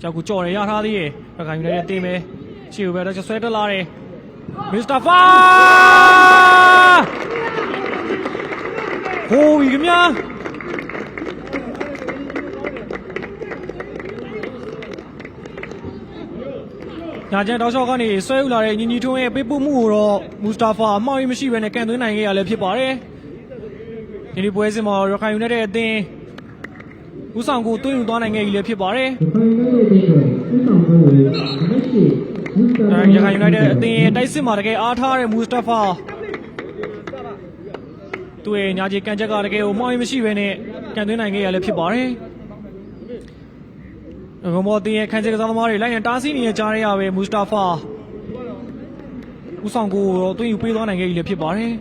ကြောက်ကူကြော်ရရထားသေးတယ်ရခိုင်ယူနိုက်တက်တင်မယ်ရှေ့ကိုပဲတော့ဆွဲတက်လာတယ်မစ္စတာဖာဟိုးပြီခင်ဗျာညာကျန်တောက်လျှောက်ကနေဆွဲယူလာတဲ့ညီညီထွန်းရဲ့ပေးပို့မှုကိုတော့မူစတာဖာအမှားကြီးမရှိဘဲနဲ့ကန်သွင်းနိုင်ခဲ့ရလဲဖြစ်ပါတယ်ဒီဒီပွဲစဉ်မှာရခိုင်ယူနိုက်တက်အသင်း ဦးဆောင်ကိုတွင်းယူသွားနိုင်ခဲ့ပြီလည်းဖြစ်ပါတယ်ရခိုင်နိုင်ငံရေးတဲ့ဥဆောင်မှုကိုမရှိဘူးစတာအဲရခိုင်ယူနိုက်တက်အသင်းရဲ့တိုက်စစ်မှာတကယ်အားထားတဲ့မူစတာဖာသူ့ရဲ့ညာကြီးကန်ချက်ကတကယ်ကိုမှားရင်မရှိဘဲနဲ့ကန်သွင်းနိုင်ခဲ့ရလဲဖြစ်ပါတယ်ဘုံဘော်တင်ရဲ့ခန်းချက်ကစားသမားတွေလိုက်ရင်တားဆီးနေတဲ့ကြားရရပဲမူစတာဖာဦးဆောင်ကိုတော့တွင်းယူပေးသွားနိုင်ခဲ့ပြီလည်းဖြစ်ပါတယ်